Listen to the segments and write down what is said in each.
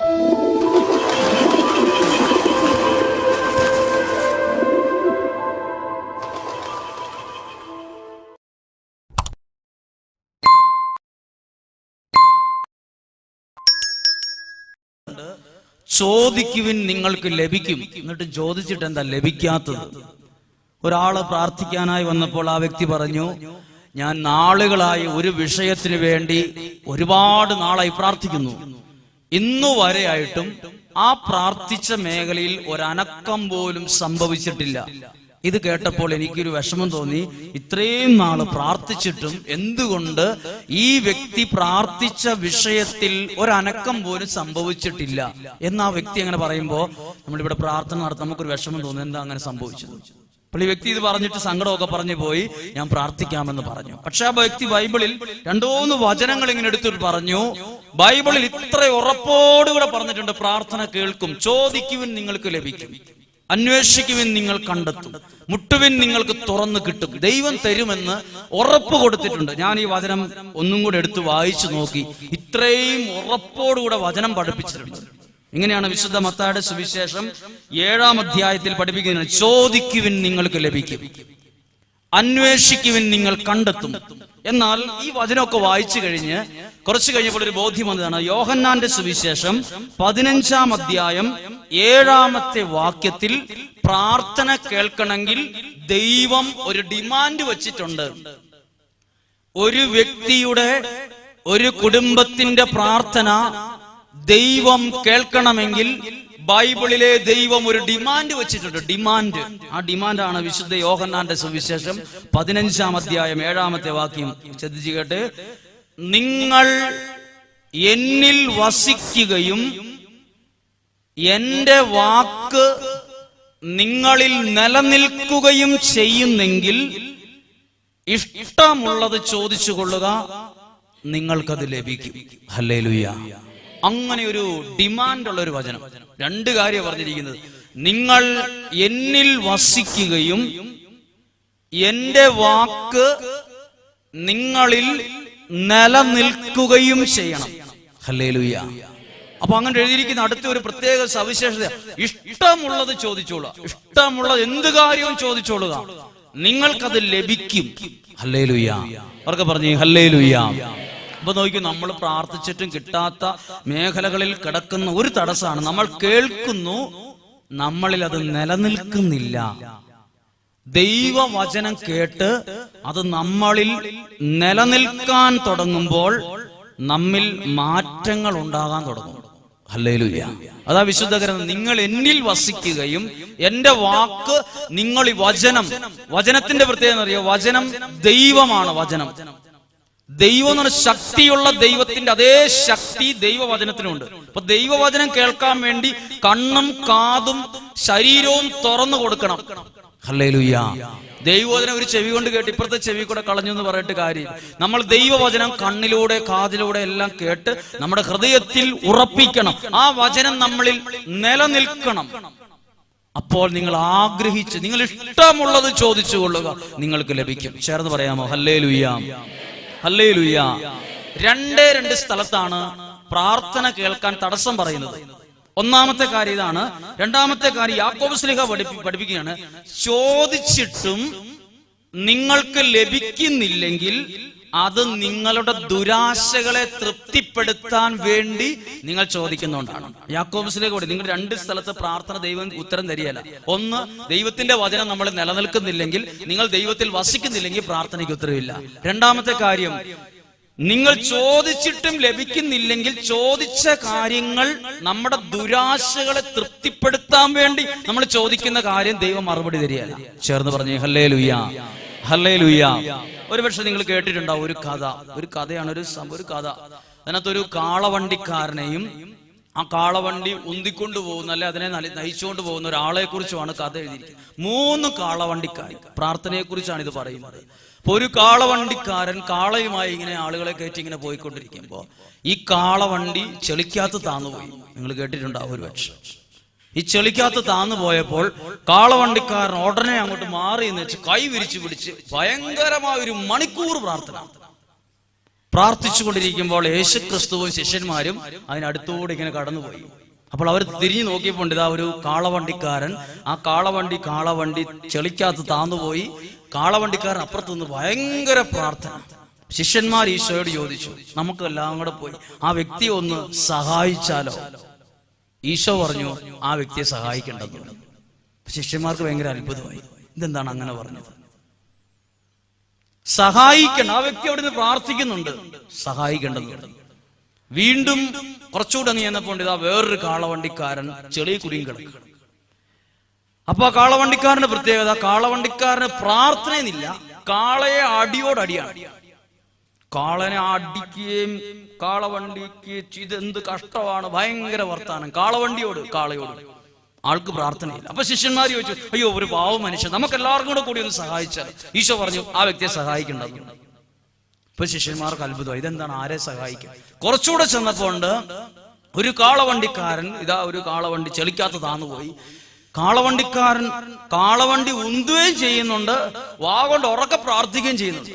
ചോദിക്കുവിൻ നിങ്ങൾക്ക് ലഭിക്കും. എന്നിട്ട് ചോദിച്ചിട്ട് എന്താ ലഭിക്കാത്തത്? ഒരാൾ പ്രാർത്ഥിക്കാനായി വന്നപ്പോൾ ആ വ്യക്തി പറഞ്ഞു ഞാൻ നാളുകളായി ഒരു വിഷയത്തിന് വേണ്ടി ഒരുപാട് നാളായി പ്രാർത്ഥിക്കുന്നു. ഇന്നു വരെയായിട്ടും ആ പ്രാർത്ഥിച്ച മേഖലയിൽ ഒരനക്കം പോലും സംഭവിച്ചിട്ടില്ല. ഇത് കേട്ടപ്പോൾ എനിക്കൊരു വിഷമം തോന്നി. ഇത്രയും നാൾ പ്രാർത്ഥിച്ചിട്ടും എന്തുകൊണ്ട് ഈ വ്യക്തി പ്രാർത്ഥിച്ച വിഷയത്തിൽ ഒരനക്കം പോലും സംഭവിച്ചിട്ടില്ല എന്ന് ആ വ്യക്തി അങ്ങനെ പറയുമ്പോൾ നമ്മളിവിടെ പ്രാർത്ഥന നടത്താൻ നമുക്കൊരു വിഷമം തോന്നുന്നു എന്താ അങ്ങനെ സംഭവിച്ചത്? അപ്പോൾ ഈ വ്യക്തി ഇത് പറഞ്ഞിട്ട് സങ്കടമൊക്കെ പറഞ്ഞു പോയി. ഞാൻ പ്രാർത്ഥിക്കാമെന്ന് പറഞ്ഞു. പക്ഷെ ആ വ്യക്തി ബൈബിളിൽ രണ്ടോന്ന് വചനങ്ങൾ ഇങ്ങനെ എടുത്തിട്ട് പറഞ്ഞു. ബൈബിളിൽ ഇത്ര ഉറപ്പോടുകൂടെ പറഞ്ഞിട്ടുണ്ട് പ്രാർത്ഥന കേൾക്കും ചോദിക്കുവിൻ നിങ്ങൾക്ക് ലഭിക്കും അന്വേഷിക്കുവിൻ നിങ്ങൾ കണ്ടെത്തും മുട്ടുവിൻ നിങ്ങൾക്ക് തുറന്നു കിട്ടും ദൈവം തരുമെന്ന് ഉറപ്പ് കൊടുത്തിട്ടുണ്ട്. ഞാൻ ഈ വചനം ഒന്നും കൂടെ എടുത്ത് വായിച്ചു നോക്കി ഇത്രയും ഉറപ്പോടുകൂടെ വചനം പഠിപ്പിച്ചിട്ടുണ്ട്. ഇങ്ങനെയാണ് വിശുദ്ധ മത്തായുടെ സുവിശേഷം ഏഴാം അധ്യായത്തിൽ പഠിപ്പിക്കുന്നത് ചോദിക്കുവിൻ നിങ്ങൾക്ക് ലഭിക്കും അന്വേഷിക്കുവിൻ നിങ്ങൾ കണ്ടെത്തും. എന്നാൽ ഈ വചനമൊക്കെ വായിച്ചു കഴിഞ്ഞ് കുറച്ചു കഴിഞ്ഞപ്പോൾ ഒരു ബോധ്യം വന്നതാണ്. യോഹന്നാന്റെ സുവിശേഷം പതിനഞ്ചാം അധ്യായം ഏഴാമത്തെ വാക്യത്തിൽ പ്രാർത്ഥന കേൾക്കണമെങ്കിൽ ദൈവം ഒരു ഡിമാൻഡ് വച്ചിട്ടുണ്ട്. ഒരു വ്യക്തിയുടെ ഒരു കുടുംബത്തിന്റെ പ്രാർത്ഥന ദൈവം കേൾക്കണമെങ്കിൽ ബൈബിളിലെ ദൈവം ഒരു ഡിമാൻഡ് വെച്ചിട്ടുണ്ട്. ഡിമാൻഡ്. ആ ഡിമാൻഡാണ് വിശുദ്ധ യോഹന്നാന്റെ സുവിശേഷം പതിനഞ്ചാം അധ്യായം ഏഴാമത്തെ വാക്യം. ശ്രദ്ധിച്ചു കേട്ട്. നിങ്ങൾ എന്നിൽ വസിക്കുകയും എന്റെ വാക്ക് നിങ്ങളിൽ നിലനിൽക്കുകയും ചെയ്യുന്നെങ്കിൽ ഇഷ്ടമുള്ളത് ചോദിച്ചു കൊള്ളുക നിങ്ങൾക്കത് ലഭിക്കും. ഹല്ലേലൂയ. അങ്ങനെ ഒരു ഡിമാൻഡ് ഉള്ള ഒരു വചനം. രണ്ട് കാര്യം പറഞ്ഞിരിക്കുന്നത്. നിങ്ങൾ എന്നിൽ വസിക്കുകയും എന്റെ വാക്ക് നിങ്ങളിൽ നിലനിൽക്കുകയും ചെയ്യണം. ഹല്ലേലൂയ. അപ്പൊ അങ്ങനെ എഴുതിയിരിക്കുന്ന അടുത്ത ഒരു പ്രത്യേക സവിശേഷത ഇഷ്ടമുള്ളത് ചോദിച്ചോളുക ഇഷ്ടമുള്ളത് എന്ത് കാര്യവും ചോദിച്ചോളുക നിങ്ങൾക്കത് ലഭിക്കും. ഹല്ലേലൂയ. അവർക്ക് പറഞ്ഞു ഹല്ലേലൂയ. അപ്പൊ നോക്കി നമ്മൾ പ്രാർത്ഥിച്ചിട്ടും കിട്ടാത്ത മേഖലകളിൽ കിടക്കുന്ന ഒരു തടസ്സമാണ് നമ്മൾ കേൾക്കുന്നു നമ്മളിൽ അത് നിലനിൽക്കുന്നില്ല. ദൈവവചനം കേട്ട് അത് നമ്മളിൽ നിലനിൽക്കാൻ തുടങ്ങുമ്പോൾ നമ്മിൽ മാറ്റങ്ങൾ ഉണ്ടാകാൻ തുടങ്ങും. ഹല്ലേലൂയ. അതാ വിശുദ്ധ ഗ്രന്ഥം. നിങ്ങൾ എന്നിൽ വസിക്കുകയും എന്റെ വാക്ക് നിങ്ങൾ ഈ വചനം വചനത്തിന്റെ പ്രത്യേകത അറിയോ വചനം ദൈവമാണ് വചനം. ദൈവം എന്ന് പറഞ്ഞ ശക്തിയുള്ള ദൈവത്തിന്റെ അതേ ശക്തി ദൈവവചനത്തിനുണ്ട്. അപ്പൊ ദൈവവചനം കേൾക്കാൻ വേണ്ടി കണ്ണും കാതും ശരീരവും തുറന്നു കൊടുക്കണം. ഹല്ലേലൂയ. ദൈവവചനം ഒരു ചെവി കൊണ്ട് കേട്ട് ഇപ്പുറത്തെ ചെവി കൂടെ കളഞ്ഞു എന്ന് പറഞ്ഞിട്ട് കാര്യം നമ്മൾ ദൈവവചനം കണ്ണിലൂടെ കാതിലൂടെ എല്ലാം കേട്ട് നമ്മുടെ ഹൃദയത്തിൽ ഉറപ്പിക്കണം. ആ വചനം നമ്മളിൽ നിലനിൽക്കണം. അപ്പോൾ നിങ്ങൾ ആഗ്രഹിച്ച് നിങ്ങൾ ഇഷ്ടമുള്ളത് ചോദിച്ചു കൊള്ളുക നിങ്ങൾക്ക് ലഭിക്കും. ചേർന്ന് പറയാമോ? ഹല്ലേ ലുയ്യാം ഹല്ലേ ലുയ്യ രണ്ടേ രണ്ട് സ്ഥലത്താണ് പ്രാർത്ഥന കേൾക്കാൻ തടസ്സം പറയുന്നത്. ഒന്നാമത്തെ കാര്യം ഇതാണ്. രണ്ടാമത്തെ കാര്യം യാക്കോബ് സ്ലിഹ പഠിപ്പി- പഠിപ്പിക്കുകയാണ്. ചോദിച്ചിട്ടും നിങ്ങൾക്ക് ലഭിക്കുന്നില്ലെങ്കിൽ അത് നിങ്ങളുടെ ദുരാശകളെ തൃപ്തിപ്പെടുത്താൻ വേണ്ടി നിങ്ങൾ ചോദിക്കുന്നുകൊണ്ടാണ് യാക്കോബ്സിലേക്ക് കൂടി നിങ്ങൾ രണ്ട് സ്ഥലത്ത് പ്രാർത്ഥന ദൈവം ഉത്തരം തരികയല്ല. ഒന്ന് ദൈവത്തിന്റെ വചനം നമ്മൾ നിലനിൽക്കുന്നില്ലെങ്കിൽ നിങ്ങൾ ദൈവത്തിൽ വസിക്കുന്നില്ലെങ്കിൽ പ്രാർത്ഥനയ്ക്ക് ഉത്തരവില്ല. രണ്ടാമത്തെ കാര്യം നിങ്ങൾ ചോദിച്ചിട്ടും ലഭിക്കുന്നില്ലെങ്കിൽ ചോദിച്ച കാര്യങ്ങൾ നമ്മുടെ ദുരാശകളെ തൃപ്തിപ്പെടുത്താൻ വേണ്ടി നമ്മൾ ചോദിക്കുന്ന കാര്യം ദൈവം മറുപടി തരികയല്ല. ചേർന്ന് പറഞ്ഞു ഹല്ലേ ലുയ്യ ഹല്ലേ ലുയ്യ ഒരുപക്ഷെ നിങ്ങൾ കേട്ടിട്ടുണ്ടാവും ഒരു കഥ. ഒരു കഥയാണ് ഒരു ഒരു കഥ. അതിനകത്തൊരു കാളവണ്ടിക്കാരനെയും ആ കാളവണ്ടി ഉന്തിക്കൊണ്ട് പോകുന്ന അല്ലെ അതിനെ നയിച്ചുകൊണ്ട് പോകുന്ന ഒരാളെ കുറിച്ചുമാണ് കഥ എഴുതിയിരിക്കുന്നത്. മൂന്ന് കാളവണ്ടിക്കാർ പ്രാർത്ഥനയെ കുറിച്ചാണ് ഇത് പറയുന്നത്. അപ്പൊ ഒരു കാളവണ്ടിക്കാരൻ കാളയുമായി ഇങ്ങനെ ആളുകളെ കയറ്റി ഇങ്ങനെ പോയിക്കൊണ്ടിരിക്കുമ്പോ ഈ കാളവണ്ടി ചെളിക്കകത്ത് താന്നുപോയി. നിങ്ങൾ കേട്ടിട്ടുണ്ടാവും ഒരു പക്ഷെ. ഈ ചെളിക്കകത്ത് താന്നു പോയപ്പോൾ കാളവണ്ടിക്കാരൻ ഉടനെ അങ്ങോട്ട് മാറി എന്ന് വെച്ച് കൈ വിരിച്ചു പിടിച്ച് ഭയങ്കരമായ ഒരു മണിക്കൂർ പ്രാർത്ഥന. പ്രാർത്ഥിച്ചുകൊണ്ടിരിക്കുമ്പോൾ യേശു ക്രിസ്തുവും ശിഷ്യന്മാരും അതിനടുത്തൂടെ ഇങ്ങനെ കടന്നുപോയി. അപ്പോൾ അവർ തിരിഞ്ഞു നോക്കിയപ്പോൾ ഇതാ ഒരു കാളവണ്ടിക്കാരൻ. ആ കാളവണ്ടി കാളവണ്ടി ചെളിക്കകത്ത് താന്നുപോയി. കാളവണ്ടിക്കാരൻ അപ്പുറത്ത് നിന്ന് ഭയങ്കര പ്രാർത്ഥന. ശിഷ്യന്മാർ ഈശോയോട് ചോദിച്ചു നമുക്ക് എല്ലാം കൂടെ പോയി. ആ വ്യക്തിയെ ഒന്ന് സഹായിച്ചാലോ? ഈശോ പറഞ്ഞു ആ വ്യക്തിയെ സഹായിക്കേണ്ടെന്ന് ശിഷ്യന്മാർക്ക് ഭയങ്കര അത്ഭുതമായി. ഇതെന്താണ് അങ്ങനെ പറഞ്ഞത്? സഹായിക്കണം. ആ വ്യക്തി അവിടെ നിന്ന് പ്രാർത്ഥിക്കുന്നുണ്ട്. സഹായിക്കേണ്ടതുണ്ട്. വീണ്ടും കുറച്ചുകൂടെ അങ്ങ് ചെന്നപ്പോൾ ഇതാ വേറൊരു കാളവണ്ടിക്കാരൻ ചെളി കുടിയും കിടക്കും. അപ്പൊ ആ കാളവണ്ടിക്കാരന്റെ പ്രത്യേകത കാളവണ്ടിക്കാരന് പ്രാർത്ഥനയെന്നില്ല. കാളയെ അടിയോടടിയാണ് കാളനെ അടിക്കുകയും കാളവണ്ടിക്ക് ഇതെന്ത് കഷ്ടമാണ് ഭയങ്കര വർത്താനം. കാളവണ്ടിയോട് കാളയോട്. ആൾക്ക് പ്രാർത്ഥനയില്ല. അപ്പൊ ശിഷ്യന്മാർ ചോദിച്ചു അയ്യോ ഒരു പാവ മനുഷ്യൻ. നമുക്ക് എല്ലാവർക്കും കൂടെ കൂടി ഒന്ന് സഹായിച്ചാൽ ഈശോ പറഞ്ഞു ആ വ്യക്തിയെ സഹായിക്കേണ്ടത് ഇപ്പൊ ശിഷ്യന്മാർക്ക് അത്ഭുതം. ഇതെന്താണ്? ആരെ സഹായിക്കും? കുറച്ചുകൂടെ ചെന്നപ്പോണ്ട് ഒരു കാളവണ്ടിക്കാരൻ ഇതാ ഒരു കാളവണ്ടി ചെളിക്കാത്ത താന്നു പോയി. കാളവണ്ടിക്കാരൻ കാളവണ്ടി ഉന്തുകയും ചെയ്യുന്നുണ്ട് വാ കൊണ്ട് ഉറക്കെ പ്രാർത്ഥിക്കുകയും ചെയ്യുന്നുണ്ട്.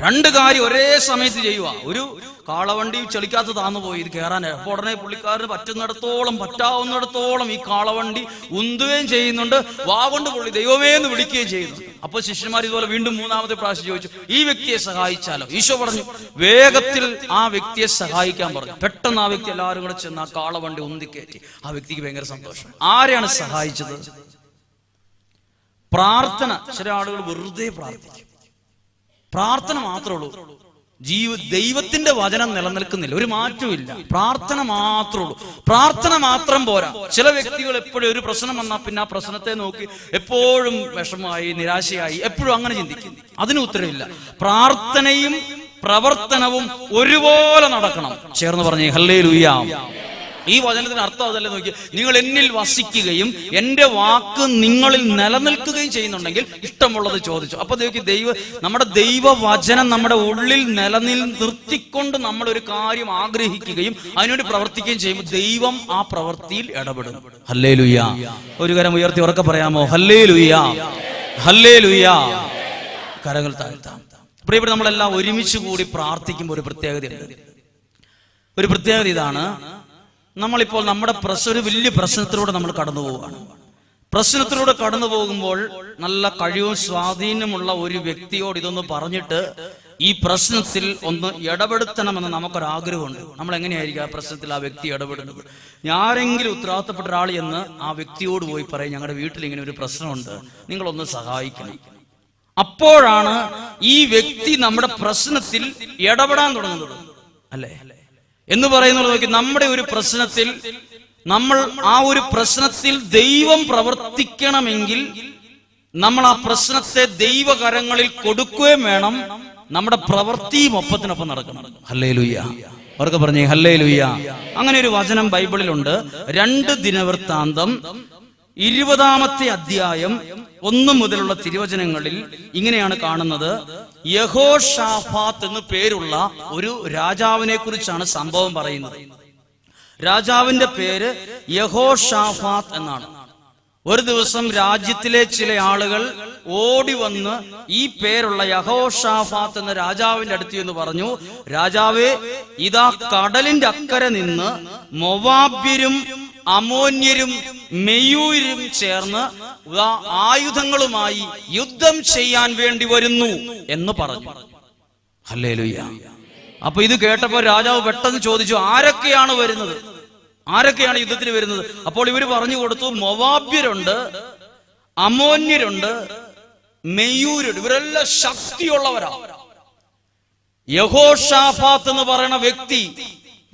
രണ്ട് കാര്യം ഒരേ സമയത്ത് ചെയ്യുക ഒരു കാളവണ്ടി ചെളിക്കാത്ത താന്നു പോയി ഇത് കയറാൻ അപ്പൊ ഉടനെ പുള്ളിക്കാരന് പറ്റുന്നിടത്തോളം പറ്റാവുന്നിടത്തോളം ഈ കാളവണ്ടി ഉന്തുകയും ചെയ്യുന്നുണ്ട്. വാ കൊണ്ട് പുള്ളി ദൈവമേ എന്ന് വിളിക്കുകയും ചെയ്യുന്നു അപ്പൊ ശിഷ്യന്മാർ ഇതുപോലെ വീണ്ടും മൂന്നാമത്തെ പ്രാവശ്യം ചോദിച്ചു ഈ വ്യക്തിയെ സഹായിച്ചാലോ? ഈശോ പറഞ്ഞു വേഗത്തിൽ ആ വ്യക്തിയെ സഹായിക്കാൻ പറഞ്ഞു. പെട്ടെന്ന് ആ വ്യക്തി എല്ലാവരും കൂടെ ചെന്ന് ആ കാളവണ്ടി ഉന്തിക്കയറ്റി ആ വ്യക്തിക്ക് ഭയങ്കര സന്തോഷം. ആരെയാണ് സഹായിച്ചത്? പ്രാർത്ഥന. ചില ആളുകൾ വെറുതെ പ്രാർത്ഥിക്കും. പ്രാർത്ഥന മാത്രമേ ഉള്ളൂ. ജീവ ദൈവത്തിന്റെ വചനം നിലനിൽക്കുന്നില്ല. ഒരു മാറ്റമില്ല പ്രാർത്ഥന മാത്രമേ ഉള്ളൂ. പ്രാർത്ഥന മാത്രം പോരാ. ചില വ്യക്തികൾ എപ്പോഴും ഒരു പ്രശ്നം വന്നാൽ പിന്നെ ആ പ്രശ്നത്തെ നോക്കി എപ്പോഴും വിഷമമായി നിരാശയായി എപ്പോഴും അങ്ങനെ ചിന്തിക്കും. അതിന് ഉത്തരവില്ല. പ്രാർത്ഥനയും പ്രവർത്തനവും ഒരുപോലെ നടക്കണം. ചേർന്ന് പറഞ്ഞേ ഹല്ലേ ലുയ്യാം ഈ വചനത്തിന് അർത്ഥം അതല്ലേ നോക്കി നിങ്ങൾ എന്നിൽ വസിക്കുകയും എന്റെ വാക്ക് നിങ്ങളിൽ നിലനിൽക്കുകയും ചെയ്യുന്നുണ്ടെങ്കിൽ ഇഷ്ടമുള്ളത് ചോദിച്ചു. അപ്പൊ നോക്കി ദൈവ നമ്മുടെ ദൈവവചനം നമ്മുടെ ഉള്ളിൽ നിലനിൽ നിർത്തിക്കൊണ്ട് നമ്മൾ ഒരു കാര്യം ആഗ്രഹിക്കുകയും അതിനുവേണ്ടി പ്രവർത്തിക്കുകയും ചെയ്യുമ്പോൾ ദൈവം ആ പ്രവൃത്തിയിൽ ഇടപെടും. ഹല്ലേ ലുയ്യ ഒരു കരം ഉയർത്തി ഉറക്കെ പറയാമോ? ഹല്ലേ ലുയ്യ ഹല്ലേ ലുയ്യ കരകൾ താഴ്ത്താം. പ്രിയപ്പെട്ട നമ്മളെല്ലാം ഒരുമിച്ച് കൂടി പ്രാർത്ഥിക്കുമ്പോൾ ഒരു പ്രത്യേകതയുണ്ട്. ഒരു പ്രത്യേകത ഇതാണ്. നമ്മളിപ്പോൾ നമ്മുടെ പ്രശ്ന ഒരു വലിയ പ്രശ്നത്തിലൂടെ നമ്മൾ കടന്നു പോവുകയാണ്. പ്രശ്നത്തിലൂടെ കടന്നു പോകുമ്പോൾ നല്ല കഴിവും സ്വാധീനമുള്ള ഒരു വ്യക്തിയോട് ഇതൊന്ന് പറഞ്ഞിട്ട് ഈ പ്രശ്നത്തിൽ ഒന്ന് ഇടപെടുത്തണമെന്ന് നമുക്കൊരാഗ്രഹമുണ്ട്. നമ്മൾ എങ്ങനെയായിരിക്കും ആ പ്രശ്നത്തിൽ ആ വ്യക്തി ഇടപെടുന്നത്? ആരെങ്കിലും ഉത്തരവാദിത്തപ്പെട്ട ഒരാൾ എന്ന് ആ വ്യക്തിയോട് പോയി പറയും ഞങ്ങളുടെ വീട്ടിൽ ഇങ്ങനെ ഒരു പ്രശ്നമുണ്ട്. നിങ്ങളൊന്ന് സഹായിക്കണം. അപ്പോഴാണ് ഈ വ്യക്തി നമ്മുടെ പ്രശ്നത്തിൽ ഇടപെടാൻ തുടങ്ങുന്നത്. അല്ലേ? എന്ന് പറയുന്നത് നോക്കി നമ്മുടെ ഒരു പ്രശ്നത്തിൽ നമ്മൾ ആ ഒരു പ്രശ്നത്തിൽ ദൈവം പ്രവർത്തിക്കണമെങ്കിൽ നമ്മൾ ആ പ്രശ്നത്തെ ദൈവകരങ്ങളിൽ കൊടുക്കുകയും വേണം നമ്മുടെ പ്രവൃത്തിയും ഒപ്പത്തിനൊപ്പം നടക്കണം. ഹല്ലേ ലുയ്യ അവർക്ക് പറഞ്ഞേ ഹല്ലേ ലുയ്യ അങ്ങനെ ഒരു വചനം ബൈബിളിലുണ്ട്. രണ്ട് ദിനവൃത്താന്തം ഇരുപതാമത്തെ അധ്യായം ഒന്നു മുതലുള്ള തിരുവചനങ്ങളിൽ ഇങ്ങനെയാണ് കാണുന്നത്. യഹോ ഷാഫാത്ത് എന്ന് പേരുള്ള ഒരു രാജാവിനെ കുറിച്ചാണ് സംഭവം പറയുന്നത്. രാജാവിന്റെ പേര് യഹോ ഷാഫാത്ത് എന്നാണ്. ഒരു ദിവസം രാജ്യത്തിലെ ചില ആളുകൾ ഓടി വന്ന് ഈ പേരുള്ള യഹോഷാഫാത്ത് എന്ന രാജാവിന്റെ അടുത്ത് എന്ന് പറഞ്ഞു രാജാവേ ഇതാ കടലിന്റെ അക്കരെ നിന്ന് മൊവാബ്യരും അമോന്യരും മെയ്യൂരും ചേർന്ന് ആയുധങ്ങളുമായി യുദ്ധം ചെയ്യാൻ വേണ്ടി വരുന്നു എന്ന് പറഞ്ഞു. ഹല്ലേലൂയ. അപ്പൊ ഇത് കേട്ടപ്പോ രാജാവ് പെട്ടെന്ന് ചോദിച്ചു ആരൊക്കെയാണ് വരുന്നത്? ആരൊക്കെയാണ് യുദ്ധത്തിന് വരുന്നത്? അപ്പോൾ ഇവർ പറഞ്ഞു കൊടുത്തു മൊവാബ്യരുണ്ട് അമോന്യരുണ്ട് മെയ്യൂരുണ്ട്. ഇവരെല്ലാം ശക്തിയുള്ളവരാ. യഹോഷാഫാത്ത് എന്ന് പറയുന്ന വ്യക്തി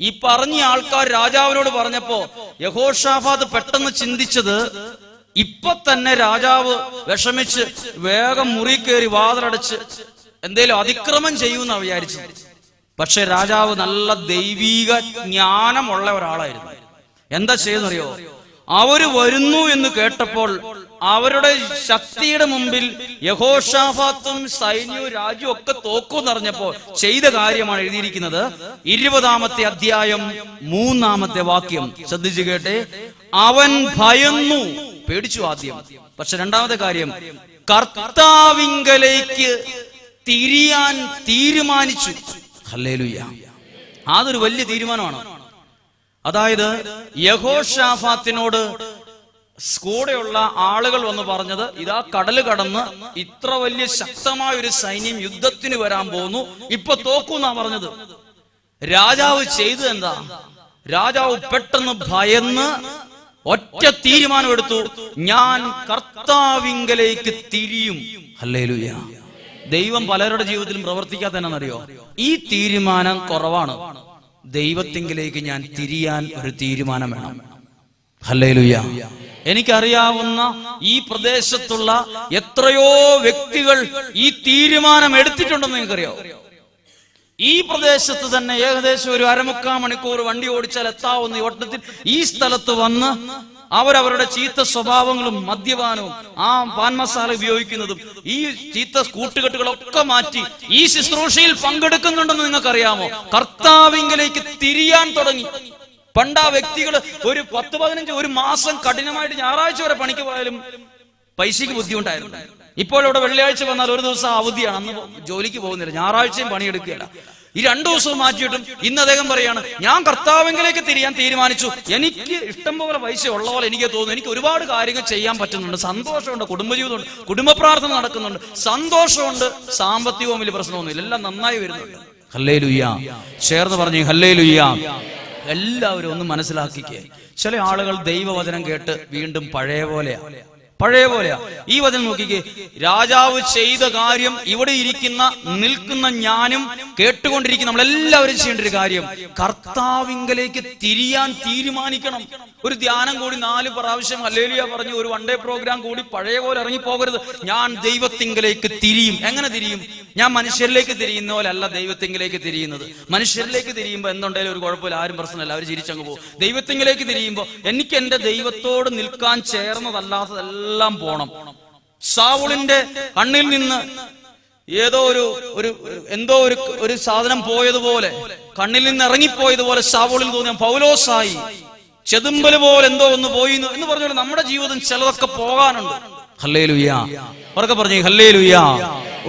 ഈ പറഞ്ഞ ആൾക്കാർ രാജാവിനോട് പറഞ്ഞപ്പോ യഹോഷാഫാത്ത് പെട്ടെന്ന് ചിന്തിച്ചത് ഇപ്പൊ തന്നെ രാജാവ് വിഷമിച്ച് വേഗം മുറി കയറി വാതിലടച്ച് എന്തേലും അതിക്രമം ചെയ്യുമെന്നാ വിചാരിച്ചത്. പക്ഷെ രാജാവ് നല്ല ദൈവീക ജ്ഞാനമുള്ള ഒരാളായിരുന്നു. എന്താ ചെയ്യുന്നറിയോ അവർ വരുന്നു എന്ന് കേട്ടപ്പോൾ അവരുടെ ശക്തിയുടെ മുമ്പിൽ യഹോഷാഫാത്തും സൈന്യവും രാജ്യവും ഒക്കെ തോക്കൂന്നറിഞ്ഞപ്പോൾ ചെയ്ത കാര്യമാണ് എഴുതിയിരിക്കുന്നത് ഇരുപതാമത്തെ അധ്യായം മൂന്നാമത്തെ വാക്യം ശ്രദ്ധിച്ചു കേട്ടെ അവൻ ഭയന്നു പേടിച്ചു ആദ്യം പക്ഷെ രണ്ടാമത്തെ കാര്യം കർത്താവിങ്കലേക്ക് തിരിയാൻ തീരുമാനിച്ചു അതൊരു വലിയ തീരുമാനമാണ് അതായത് യഹോഷാഫാത്തിനോട് കൂടെയുള്ള ആളുകൾ വന്ന് പറഞ്ഞത് ഇതാ കടൽ കടന്ന് ഇത്ര വലിയ ശക്തമായ ഒരു സൈന്യം യുദ്ധത്തിന് വരാൻ പോകുന്നു ഇപ്പൊ തോക്കൂന്നാ പറഞ്ഞത്. രാജാവ് ചെയ്തത് എന്താ? രാജാവ് പെട്ടെന്ന് ഭയന്ന് ഒറ്റ തീരുമാനമെടുത്തു ഞാൻ കർത്താവിങ്കലേക്ക് തിരിയും. ഹല്ലേലൂയ. ദൈവം പലരുടെ ജീവിതത്തിലും പ്രവർത്തിക്കാത്തതെന്നറിയോ ഈ തീരുമാനം കുറവാണ്. ദൈവത്തിങ്കിലേക്ക് ഞാൻ തിരിയാൻ ഒരു തീരുമാനം വേണം. ഹല്ലേലൂയ. എനിക്കറിയാവുന്ന ഈ പ്രദേശത്തുള്ള എത്രയോ വ്യക്തികൾ ഈ തീരുമാനം എടുത്തിട്ടുണ്ടെന്ന് നിങ്ങൾക്കറിയാം ഈ പ്രദേശത്ത് തന്നെ ഏകദേശം ഒരു അരമുക്കാ മണിക്കൂർ വണ്ടി ഓടിച്ചാൽ എത്താവുന്ന ഈ ഈ സ്ഥലത്ത് വന്ന് അവരവരുടെ ചീത്ത സ്വഭാവങ്ങളും മദ്യപാനവും ആ പാൻ മസാല ഉപയോഗിക്കുന്നതും ഈ ചീത്ത കൂട്ടുകെട്ടുകളൊക്കെ മാറ്റി ഈ ശുശ്രൂഷയിൽ പങ്കെടുക്കുന്നുണ്ടെന്ന് നിങ്ങൾക്കറിയാമോ? കർത്താവിങ്കലേക്ക് തിരിയാൻ തുടങ്ങി. പണ്ട് ആ വ്യക്തികൾ ഒരു പത്ത് പതിനഞ്ച് ഒരു മാസം കഠിനമായിട്ട് ഞായറാഴ്ച വരെ പണിക്ക് പോയാലും പൈസക്ക് ബുദ്ധിമുട്ടായിരുന്നു. ഇപ്പോൾ ഇവിടെ വെള്ളിയാഴ്ച വന്നാൽ ഒരു ദിവസം അവധിയാണ്. അന്ന് ജോലിക്ക് പോകുന്നില്ല. ഞായറാഴ്ചയും പണിയെടുക്കുകയില്ല ഈ രണ്ടു ദിവസവും മാറ്റിയിട്ടും ഇന്ന് അദ്ദേഹം പറയാണ് ഞാൻ കർത്താവെങ്കിലേക്ക് തിരിയാൻ തീരുമാനിച്ചു. എനിക്ക് ഇഷ്ടം പോലെ പൈസ ഉള്ള പോലെ എനിക്ക് തോന്നുന്നു. എനിക്ക് ഒരുപാട് കാര്യങ്ങൾ ചെയ്യാൻ പറ്റുന്നുണ്ട്. സന്തോഷമുണ്ട്. കുടുംബജീവിതമുണ്ട്. കുടുംബ പ്രാർത്ഥന നടക്കുന്നുണ്ട്. സന്തോഷമുണ്ട്. സാമ്പത്തികവും വലിയ പ്രശ്നമൊന്നുമില്ല. എല്ലാം നന്നായി വരുന്നുണ്ട്. ഹല്ലേ ലുയ്യ ചേർന്ന് പറഞ്ഞു ഹല്ലേ ലുയ്യ എല്ലാവരും ഒന്ന് മനസ്സിലാക്കിക്കേ. ചില ആളുകൾ ദൈവവചനം കേട്ട് വീണ്ടും പഴയ പോലെയാ. പഴയ പോലെയാ ഈ വചനം നോക്കിക്കേ. രാജാവ് ചെയ്ത കാര്യം ഇവിടെ ഇരിക്കുന്ന നിൽക്കുന്ന ഞാനും കേട്ടുകൊണ്ടിരിക്കുന്ന നമ്മളെല്ലാവരും ചെയ്യേണ്ട ഒരു കാര്യം. കർത്താവിങ്കലേക്ക് തിരിയാൻ തീരുമാനിക്കണം. ഒരു ധ്യാനം കൂടി നാല് പ്രാവശ്യം അല്ലേലിയ പറഞ്ഞു ഒരു വൺ ഡേ പ്രോഗ്രാം കൂടി പഴയ പോലെ ഇറങ്ങി പോകരുത് ഞാൻ ദൈവത്തിങ്കലേക്ക് തിരിയും. എങ്ങനെ തിരിയും? ഞാൻ മനുഷ്യരിലേക്ക് തിരിയുന്ന പോലെ അല്ല ദൈവത്തിങ്കിലേക്ക് തിരിയുന്നത്. മനുഷ്യരിലേക്ക് തിരിയുമ്പോൾ എന്തുണ്ടെങ്കിലും ഒരു കുഴപ്പമില്ല ആരും പ്രശ്നമല്ല അവർ ചിരിച്ചങ്ങ് പോകും. ദൈവത്തിങ്കിലേക്ക് തിരിയുമ്പോൾ എനിക്ക് എന്റെ ദൈവത്തോട് നിൽക്കാൻ ചേർന്നതല്ലാത്തതെല്ലാം പോണം. സാവുളിന്റെ കണ്ണിൽ നിന്ന് ഏതോ ഒരു ഒരു എന്തോ ഒരു ഒരു സാധനം പോയതുപോലെ കണ്ണിൽ നിന്ന് ഇറങ്ങിപ്പോയതുപോലെ സാവുളിൽ തോന്നിയ പൗലോസായി ചെതുമ്പൽ പോലെ എന്തോ ഒന്ന് പോയി എന്ന് പറഞ്ഞാൽ നമ്മുടെ ജീവിതം ചിലതൊക്കെ പോകാനുണ്ട്. ഹല്ലേ ലുയ്യ പറഞ്ഞു ഹല്ലേ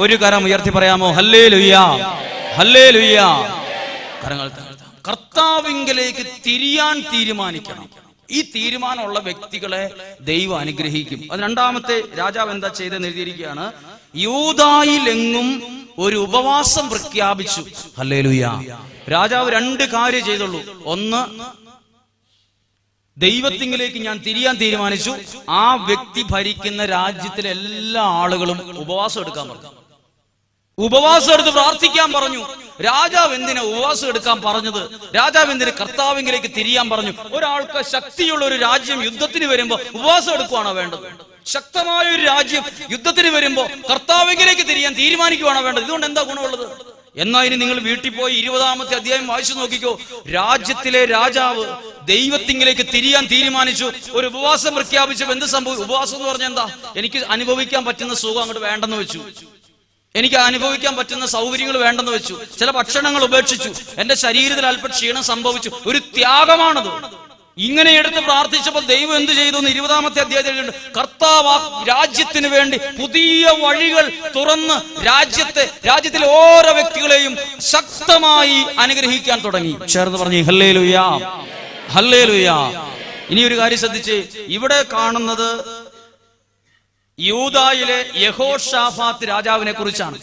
ഒരു കരം ഉയർത്തി പറയാമോ? ഹല്ലേ ലുയ്യ ഹല്ലേ ലുയ്യ കരങ്ങൾ. കർത്താവിങ്കലേക്ക് തിരിയാൻ തീരുമാനിക്കണം. ഈ തീരുമാനമുള്ള വ്യക്തികളെ ദൈവം അനുഗ്രഹിക്കും. അത് രണ്ടാമത്തെ രാജാവ് എന്താ ചെയ്തെന്ന് എഴുതിയിരിക്കുകയാണ്. യൂതായിലെങ്ങും ഒരു ഉപവാസം പ്രഖ്യാപിച്ചു. ഹല്ലേലൂയ. രാജാവ് രണ്ട് കാര്യം ചെയ്തുള്ളൂ. ഒന്ന് ദൈവത്തിങ്കിലേക്ക് ഞാൻ തിരിയാൻ തീരുമാനിച്ചു. ആ വ്യക്തി ഭരിക്കുന്ന രാജ്യത്തിലെ എല്ലാ ആളുകളും ഉപവാസം എടുക്കാൻ പറഞ്ഞു. ഉപവാസം എടുത്ത് പ്രാർത്ഥിക്കാൻ പറഞ്ഞു. രാജാവ് എന്തിനെ ഉപവാസം എടുക്കാൻ പറഞ്ഞത്? രാജാവ് എന്തിനെ കർത്താവിംഗിലേക്ക് തിരിയാൻ പറഞ്ഞു? ഒരാൾക്ക് ശക്തിയുള്ള ഒരു രാജ്യം യുദ്ധത്തിന് വരുമ്പോ ഉപവാസം എടുക്കുവാണോ വേണ്ടത്? ശക്തമായ ഒരു രാജ്യം യുദ്ധത്തിന് വരുമ്പോ കർത്താവിംഗിലേക്ക് തിരിയാൻ തീരുമാനിക്കുവാണോ വേണ്ടത്? ഇതുകൊണ്ട് എന്താ ഗുണമുള്ളത്? എന്നാ ഇനി നിങ്ങൾ വീട്ടിൽ പോയി ഇരുപതാമത്തെ അധ്യായം വായിച്ചു നോക്കിക്കോ. രാജ്യത്തിലെ രാജാവ് ദൈവത്തിങ്കിലേക്ക് തിരിയാൻ തീരുമാനിച്ചു. ഒരു ഉപവാസം പ്രഖ്യാപിച്ചു എന്ത് സംഭവിച്ചു ഉപവാസം എന്ന് പറഞ്ഞാൽ എന്താ? എനിക്ക് അനുഭവിക്കാൻ പറ്റുന്ന സുഖം അങ്ങോട്ട് വേണ്ടെന്ന് വെച്ചു. എനിക്ക് അനുഭവിക്കാൻ പറ്റുന്ന സൗകര്യങ്ങൾ വേണ്ടെന്ന് വെച്ചു. ചില ഭക്ഷണങ്ങൾ ഉപേക്ഷിച്ചു. എന്റെ ശരീരത്തിൽ അല്പം ക്ഷീണം സംഭവിച്ചു. ഒരു ത്യാഗമാണത്. ഇങ്ങനെ എടുത്ത് പ്രാർത്ഥിച്ചപ്പോൾ ദൈവം എന്ത് ചെയ്തു എന്ന് ഇരുപതാമത്തെ അധ്യായത്തിൽ. കർത്താവ് രാജ്യത്തിന് വേണ്ടി പുതിയ വഴികൾ തുറന്ന് രാജ്യത്തെ രാജ്യത്തിലെ ഓരോ വ്യക്തികളെയും ശക്തമായി അനുഗ്രഹിക്കാൻ തുടങ്ങി. ചേർന്ന് പറഞ്ഞു ഹല്ലേ ലുയാ ഹല്ലേ ലുയാ ഇനി ഒരു കാര്യം ശ്രദ്ധിച്ച് ഇവിടെ കാണുന്നത് യൂതായിലെ യഹോഷാഫാത്ത് രാജാവിനെ കുറിച്ചാണ്.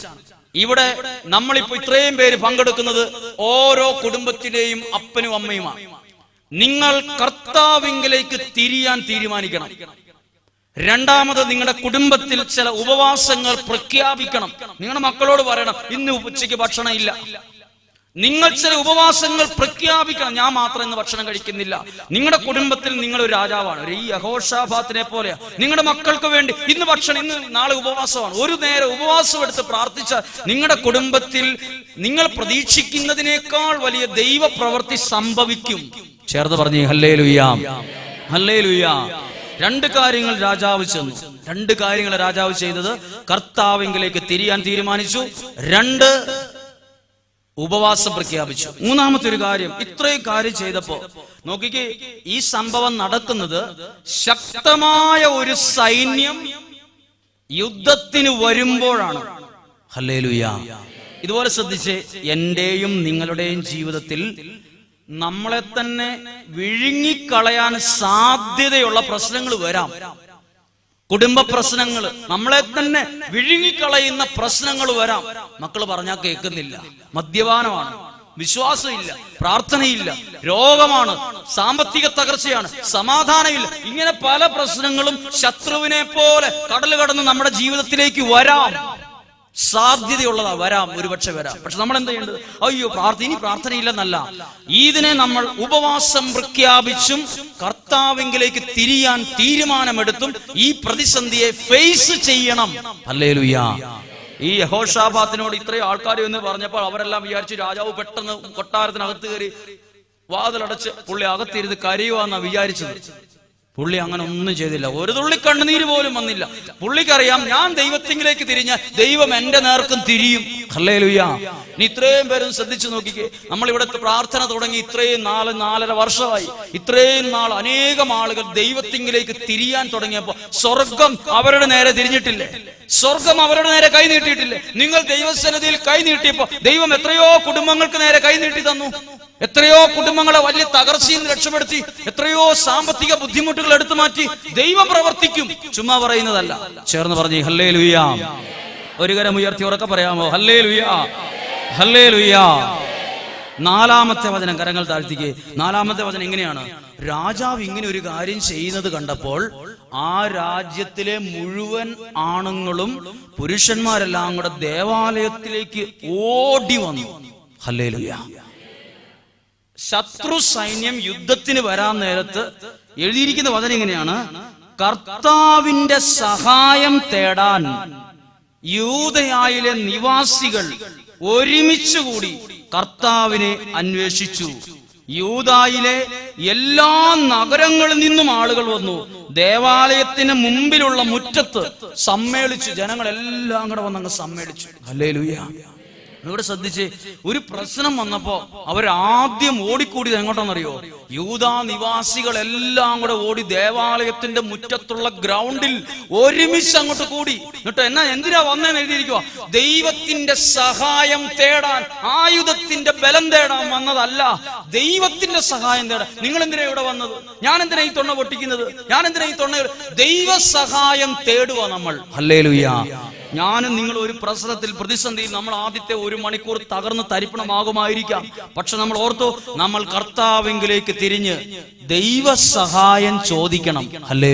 ഇവിടെ നമ്മളിപ്പോ ഇത്രയും പേര് പങ്കെടുക്കുന്നത് ഓരോ കുടുംബത്തിലെയും അപ്പനും അമ്മയുമാണ്. നിങ്ങൾ കർത്താവിങ്കിലേക്ക് തിരിയാൻ തീരുമാനിക്കണം. രണ്ടാമത് നിങ്ങളുടെ കുടുംബത്തിൽ ചില ഉപവാസങ്ങൾ പ്രഖ്യാപിക്കണം. നിങ്ങളുടെ മക്കളോട് പറയണം ഇന്ന് ഉച്ചയ്ക്ക് ഭക്ഷണം ഇല്ല. നിങ്ങൾ ചില ഉപവാസങ്ങൾ പ്രഖ്യാപിക്കണം. ഞാൻ മാത്രം ഇന്ന് ഭക്ഷണം കഴിക്കുന്നില്ല. നിങ്ങളുടെ കുടുംബത്തിൽ നിങ്ങൾ ഒരു രാജാവാണ്. ഒരു ഈ അഹോഷാഭാത്തിനെ പോലെയാ. നിങ്ങളുടെ മക്കൾക്ക് വേണ്ടി ഇന്ന് ഭക്ഷണം ഇന്ന് നാളെ ഉപവാസമാണ്. ഒരു നേരം ഉപവാസം എടുത്ത് പ്രാർത്ഥിച്ച നിങ്ങളുടെ കുടുംബത്തിൽ നിങ്ങൾ പ്രതീക്ഷിക്കുന്നതിനേക്കാൾ വലിയ ദൈവ പ്രവൃത്തി സംഭവിക്കും. ചേർത്ത് പറഞ്ഞു ഹല്ലേ ലുയ്യാം ഹല്ലേ ലുയാം രണ്ട് കാര്യങ്ങൾ രാജാവ് ചെന്നു. രണ്ട് കാര്യങ്ങൾ രാജാവ് ചെയ്തത് കർത്താവിംഗിലേക്ക് തിരിയാൻ തീരുമാനിച്ചു. രണ്ട് ഉപവാസം പ്രഖ്യാപിച്ചു. മൂന്നാമത്തെ ഒരു കാര്യം ഇത്രയും കാര്യം ചെയ്തപ്പോ നോക്കിക്കേ ഈ സംഭവം നടക്കുന്നത് ശക്തമായ ഒരു സൈന്യം യുദ്ധത്തിന് വരുമ്പോഴാണ്. ഇതുപോലെ ശ്രദ്ധിച്ച് എന്റെയും നിങ്ങളുടെയും ജീവിതത്തിൽ നമ്മളെ തന്നെ വിഴുങ്ങിക്കളയാൻ സാധ്യതയുള്ള പ്രശ്നങ്ങൾ വരാം. കുടുംബ പ്രശ്നങ്ങൾ നമ്മളെ തന്നെ വിഴുങ്ങിക്കളയുന്ന പ്രശ്നങ്ങൾ വരാം. മക്കൾ പറഞ്ഞാൽ കേൾക്കുന്നില്ല. മദ്യപാനമാണ്. വിശ്വാസമില്ല. പ്രാർത്ഥനയില്ല. രോഗമാണ്. സാമ്പത്തിക തകർച്ചയാണ്. സമാധാനമില്ല. ഇങ്ങനെ പല പ്രശ്നങ്ങളും ശത്രുവിനെ പോലെ കടൽ കടന്ന് നമ്മുടെ ജീവിതത്തിലേക്ക് വരാം. സാധ്യതയുള്ളതാ വരാം ഒരുപക്ഷെ വരാം. പക്ഷെ നമ്മൾ എന്താ ചെയ്യേണ്ടത് അയ്യോ പ്രാർത്ഥന ഇനി പ്രാർത്ഥനയില്ലെന്നല്ല. ഇതിനെ നമ്മൾ ഉപവാസം പ്രഖ്യാപിച്ചും കർത്താവിങ്കിലേക്ക് തിരിയാൻ തീരുമാനമെടുത്തും ഈ പ്രതിസന്ധിയെ ഫേസ് ചെയ്യണം. അല്ലേലുയ്യ ഈ യഹോഷാബാത്തിനോട് ഇത്രയും ആൾക്കാർ എന്ന് പറഞ്ഞപ്പോൾ അവരെല്ലാം വിചാരിച്ചു രാജാവ് പെട്ടെന്ന് കൊട്ടാരത്തിനകത്ത് കയറി വാതിലടച്ച് പുള്ളി അകത്തിരുന്ന് കരയുവാന്നാ വിചാരിച്ചത്. പുള്ളി അങ്ങനെ ഒന്നും ചെയ്തില്ല. ഒരു തുള്ളി കണ്ണുനീര് പോലും വന്നില്ല. പുള്ളിക്കറിയാം ഞാൻ ദൈവത്തിങ്കിലേക്ക് തിരിഞ്ഞ ദൈവം എന്റെ നേർക്കും തിരിയും. ഹല്ലേ ഇനി ഇത്രയും പേരും ശ്രദ്ധിച്ചു നോക്കിക്കേ. നമ്മൾ ഇവിടുത്തെ പ്രാർത്ഥന തുടങ്ങി ഇത്രയും നാല് നാലര വർഷമായി. ഇത്രയും നാൾ അനേകം ആളുകൾ ദൈവത്തിങ്കിലേക്ക് തിരിയാൻ തുടങ്ങിയപ്പോ സ്വർഗം അവരുടെ നേരെ തിരിഞ്ഞിട്ടില്ലേ? സ്വർഗം അവരുടെ നേരെ കൈ നീട്ടിയിട്ടില്ലേ? നിങ്ങൾ ദൈവസന്നിധിയിൽ കൈ നീട്ടിയപ്പോ ദൈവം എത്രയോ കുടുംബങ്ങൾക്ക് നേരെ കൈ നീട്ടി തന്നു. എത്രയോ കുടുംബങ്ങളെ വലിയ തകർച്ചയിൽ നിന്ന് രക്ഷപ്പെടുത്തി എത്രയോ സാമ്പത്തിക ബുദ്ധിമുട്ടുകൾ എടുത്തു മാറ്റി ദൈവം പ്രവർത്തിക്കും. ചുമ്മാ പറയുന്നതല്ല. ചേർന്ന് പറഞ്ഞു ഹല്ലേ ലുയാം ഒരു കരം ഉയർത്തി ഉറക്കെ പറയാമോ? ഹല്ലേ ലുയാ ഹല്ലേ ലുയാ നാലാമത്തെ വചനം കരങ്ങൾ താഴ്ത്തിക്ക്. നാലാമത്തെ വചനം എങ്ങനെയാണ് രാജാവ് ഇങ്ങനെ ഒരു കാര്യം ചെയ്യുന്നത് കണ്ടപ്പോൾ ആ രാജ്യത്തിലെ മുഴുവൻ ആണുങ്ങളും പുരുഷന്മാരെല്ലാം കൂടെ ദേവാലയത്തിലേക്ക് ഓടി വന്നു. ഹല്ലേ ലുയ്യ ശത്രു സൈന്യം യുദ്ധത്തിന് വരാൻ നേരത്ത് എഴുതിയിരിക്കുന്ന വചനം ഇങ്ങനെയാണ്. കർത്താവിന്റെ സഹായം തേടാൻ യൂതയായിലെ നിവാസികൾ ഒരുമിച്ചുകൂടി കർത്താവിനെ അന്വേഷിച്ചു. യൂതായിലെ എല്ലാ നഗരങ്ങളിൽ നിന്നും ആളുകൾ വന്നു. ദേവാലയത്തിന് മുമ്പിലുള്ള മുറ്റത്ത് സമ്മേളിച്ചു. ജനങ്ങളെല്ലാം കൂടെ വന്നങ്ങ് സമ്മേളിച്ചു. അല്ലേ ഇവിടെ ശ്രദ്ധിച്ച് ഒരു പ്രശ്നം വന്നപ്പോ അവർ ആദ്യം ഓടിക്കൂടിയത് എങ്ങോട്ടാണെന്നറിയോ? യൂതാ നിവാസികളെല്ലാം കൂടെ ഓടി ദേവാലയത്തിന്റെ മുറ്റത്തുള്ള ഗ്രൗണ്ടിൽ ഒരുമിച്ച് അങ്ങോട്ട് കൂടി. എന്നിട്ട് എന്നാ എന്തിനാ വന്നേന്ന് എഴുതിയിരിക്കുക ദൈവത്തിന്റെ സഹായം തേടാൻ ആയുധത്തിന്റെ ബലം തേടാൻ വന്നതല്ല. ദൈവത്തിന്റെ സഹായം തേടാൻ. നിങ്ങൾ എന്തിനാ ഇവിടെ വന്നത്? ഞാൻ എന്തിനാ ഈ തൊണ്ണ പൊട്ടിക്കുന്നത്? ഞാൻ എന്തിനാ ഈ തൊണ്ണ? ദൈവ സഹായം തേടുക നമ്മൾ. അല്ലേ ഞാനും നിങ്ങൾ ഒരു പ്രശ്നത്തിൽ പ്രതിസന്ധിയിൽ നമ്മൾ ആദ്യത്തെ ഒരു മണിക്കൂർ തകർന്ന് തരിപ്പണമാകുമായിരിക്കാം. പക്ഷെ നമ്മൾ ഓർത്തു നമ്മൾ കർത്താവെങ്കിലേക്ക് തിരിഞ്ഞ് ദൈവ സഹായം ചോദിക്കണം. അല്ലേ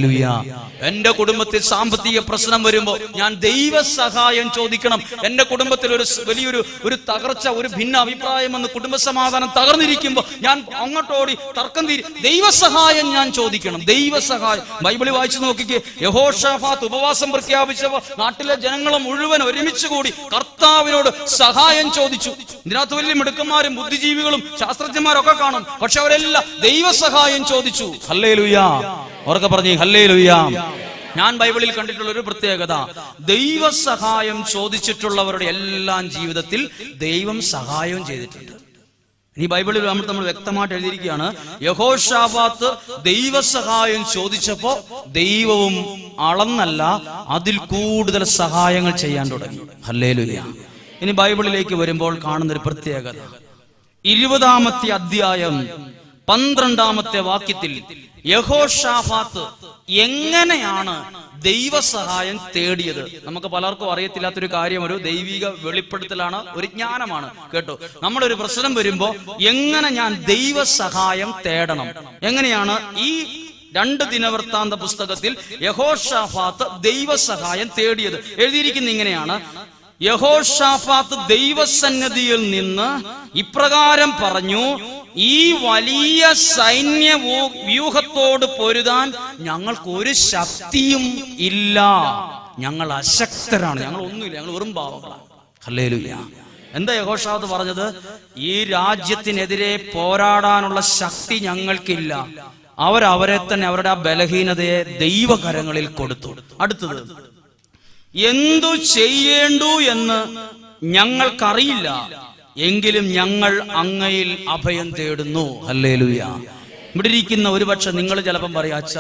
എന്റെ കുടുംബത്തിൽ സാമ്പത്തിക പ്രശ്നം വരുമ്പോൾ ഞാൻ ദൈവ സഹായം ചോദിക്കണം. എന്റെ കുടുംബത്തിൽ ഒരു വലിയൊരു ഒരു തകർച്ച ഒരു ഭിന്ന അഭിപ്രായം എന്ന് കുടുംബ സമാധാനം തകർന്നിരിക്കുമ്പോ ഞാൻ അങ്ങോട്ടോടി തർക്കം തീരി ദൈവസഹായം ഞാൻ ചോദിക്കണം. ദൈവസഹായം. ബൈബിളി വായിച്ചു നോക്കിക്കേ. യഹോഷാഫാത്ത് ഉപവാസം പ്രഖ്യാപിച്ചപ്പോ നാട്ടിലെ ജനങ്ങൾ മുഴുവൻ ഒരുമിച്ച് കൂടി കർത്താവിനോട് സഹായം ചോദിച്ചു. ഇതിനകത്ത് വലിയ മിടുക്കന്മാരും ബുദ്ധിജീവികളും ശാസ്ത്രജ്ഞന്മാരും ഒക്കെ കാണും. പക്ഷെ അവരെല്ലാം ദൈവസഹായം ചോദിച്ചു. ഹല്ലേ ലുയ്യ പറഞ്ഞു ഹല്ലേ ഞാൻ ബൈബിളിൽ കണ്ടിട്ടുള്ള ഒരു പ്രത്യേകത. ദൈവ സഹായം ചോദിച്ചിട്ടുള്ളവരുടെ എല്ലാം ജീവിതത്തിൽ ദൈവം സഹായം ചെയ്തിട്ടുണ്ട്. ഈ ബൈബിളിൽ നമ്മൾ നമ്മൾ വ്യക്തമായിട്ട് എഴുതിയിരിക്കുകയാണ് യഹോഷാബാത്ത് ദൈവസഹായം ചോദിച്ചപ്പോ ദൈവവും അളന്നല്ല അതിൽ കൂടുതൽ സഹായങ്ങൾ ചെയ്യാൻ തുടങ്ങി. ഹല്ലേലൂയ. ഇനി ബൈബിളിലേക്ക് വരുമ്പോൾ കാണുന്ന ഒരു പ്രത്യേകത. ഇരുപതാമത്തെ അധ്യായം പന്ത്രണ്ടാമത്തെ വാക്യത്തിൽ യഹോഷാഫാത്ത് എങ്ങനെയാണ് ദൈവസഹായം തേടിയത്? നമുക്ക് പലർക്കും അറിയത്തില്ലാത്തൊരു കാര്യം ഒരു ദൈവിക വെളിപ്പെടുത്തലാണ് ഒരു ജ്ഞാനമാണ്. കേട്ടോ? നമ്മളൊരു പ്രശ്നം വരുമ്പോ എങ്ങനെ ഞാൻ ദൈവസഹായം തേടണം? എങ്ങനെയാണ്? ഈ രണ്ട് ദിനവൃത്താന്ത പുസ്തകത്തിൽ യഹോഷാഫാത്ത് ദൈവസഹായം തേടിയത്. എഴുതിയിരിക്കുന്ന ഇങ്ങനെയാണ്. യഹോഷാഫാത്ത് ദൈവസന്നിധിയിൽ നിന്ന് ഇപ്രകാരം പറഞ്ഞു ഈ വലിയ സൈന്യ വ്യൂഹത്തോട് പൊരുതാൻ ഞങ്ങൾക്ക് ഒരു ശക്തിയും ഇല്ല. ഞങ്ങൾ അശക്തരാണ്. ഞങ്ങൾ ഒന്നുമില്ല. ഞങ്ങൾ വെറും പാവങ്ങളാണ്. എന്താ യഹോഷാവത് പറഞ്ഞത്? ഈ രാജ്യത്തിനെതിരെ പോരാടാനുള്ള ശക്തി ഞങ്ങൾക്കില്ല. അവരവരെ തന്നെ അവരുടെ ആ ബലഹീനതയെ ദൈവകരങ്ങളിൽ കൊടുത്തു. അടുത്തത്. എന്തു ചെയ്യേണ്ടു എന്ന് ഞങ്ങൾക്കറിയില്ല. എങ്കിലും ഞങ്ങൾ അങ്ങയിൽ അഭയം തേടുന്നു. ഹല്ലേലൂയ. ഇവിടെ ഇരിക്കുന്ന ഒരുപക്ഷെ നിങ്ങൾ ചിലപ്പം പറയാ അച്ഛ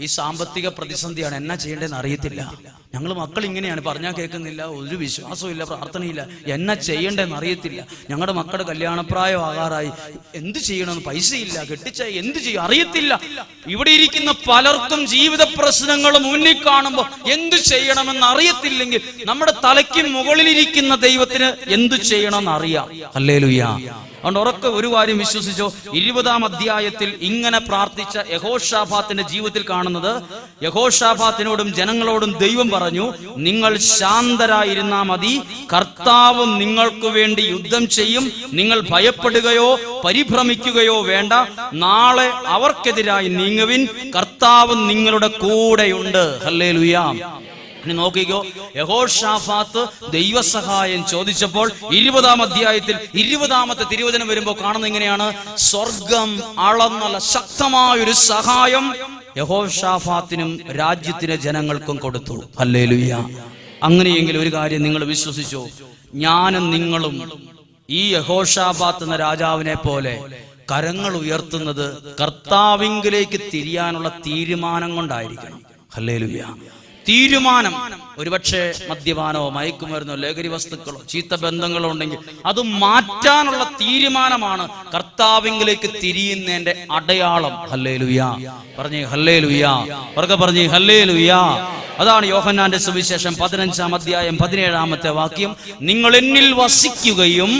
ഈ സാമ്പത്തിക പ്രതിസന്ധിയാണ് എന്നാ ചെയ്യേണ്ടതെന്ന് അറിയത്തില്ല. ഞങ്ങൾ മക്കൾ ഇങ്ങനെയാണ്. പറഞ്ഞാൽ കേൾക്കുന്നില്ല ഒരു വിശ്വാസവും ഇല്ല പ്രാർത്ഥനയില്ല. എന്നാ ചെയ്യേണ്ടതെന്ന് അറിയത്തില്ല. ഞങ്ങളുടെ മക്കളുടെ കല്യാണപ്രായം ആകാറായി. എന്ത് ചെയ്യണമെന്ന് പൈസയില്ല കെട്ടിച്ച എന്ത് ചെയ്യും? അറിയത്തില്ല. ഇവിടെ ഇരിക്കുന്ന പലർക്കും ജീവിത പ്രശ്നങ്ങൾ മുന്നിൽ കാണുമ്പോൾ എന്ത് ചെയ്യണമെന്ന് അറിയത്തില്ലെങ്കിൽ നമ്മുടെ തലയ്ക്ക് മുകളിലിരിക്കുന്ന ദൈവത്തിന് എന്ത് ചെയ്യണമെന്ന് അറിയാം. അല്ലേ അതുകൊണ്ട് ഉറക്കെ ഒരു കാര്യം വിശ്വസിച്ചോ? ഇരുപതാം അധ്യായത്തിൽ ഇങ്ങനെ പ്രാർത്ഥിച്ച യഹോഷാഫാത്തിന്റെ ജീവിതത്തിൽ കാണുന്നത് യഹോഷാഫാത്തിനോടും ജനങ്ങളോടും ദൈവം പറഞ്ഞു നിങ്ങൾ ശാന്തരായിരുന്നാ മതി കർത്താവ് നിങ്ങൾക്ക് വേണ്ടി യുദ്ധം ചെയ്യും നിങ്ങൾ ഭയപ്പെടുകയോ പരിഭ്രമിക്കുകയോ വേണ്ട നാളെ അവർക്കെതിരായി നീങ്ങുവിൻ കർത്താവ് നിങ്ങളുടെ കൂടെയുണ്ട്. ഹല്ലേ ഇനി നോക്കിക്കോ. യഹോഷാഫാത്ത് ദൈവസഹായം ചോദിച്ചപ്പോൾ ഇരുപതാം അധ്യായത്തിൽ ഇരുപതാമത്തെ തിരുവചനം വരുമ്പോൾ കാണുന്ന എങ്ങനെയാണ് സ്വർഗം അളന്നല്ല ശക്തമായൊരു സഹായം യഹോഷാഫാത്തിനും രാജ്യത്തിലെ ജനങ്ങൾക്കും കൊടുത്തു. അല്ലേ ലുയ്യ അങ്ങനെയെങ്കിൽ ഒരു കാര്യം നിങ്ങൾ വിശ്വസിച്ചോ? ഞാനും നിങ്ങളും ഈ യഹോഷാഫാത്ത് എന്ന രാജാവിനെ പോലെ കരങ്ങൾ ഉയർത്തുന്നത് കർത്താവിങ്കിലേക്ക് തിരിയാനുള്ള തീരുമാനം കൊണ്ടായിരിക്കണം. അല്ലേ തീരുമാനം. ഒരുപക്ഷെ മദ്യപാനമോ മയക്കുമരുന്നോ ലഹരി വസ്തുക്കളോ ചീത്ത ബന്ധങ്ങളോ ഉണ്ടെങ്കിൽ അത് മാറ്റാനുള്ള തീരുമാനമാണ് കർത്താവിംഗിലേക്ക് തിരിയുന്നതിന്റെ അടയാളം. ഹല്ലേ ലുയാ പറഞ്ഞേ ഹല്ലേ ലുയാ പറഞ്ഞേ ഹല്ലേ ലുയാ അതാണ് യോഹന്നാന്റെ സുവിശേഷം പതിനഞ്ചാം അധ്യായം പതിനേഴാമത്തെ വാക്യം. നിങ്ങൾ എന്നിൽ വസിക്കുകയും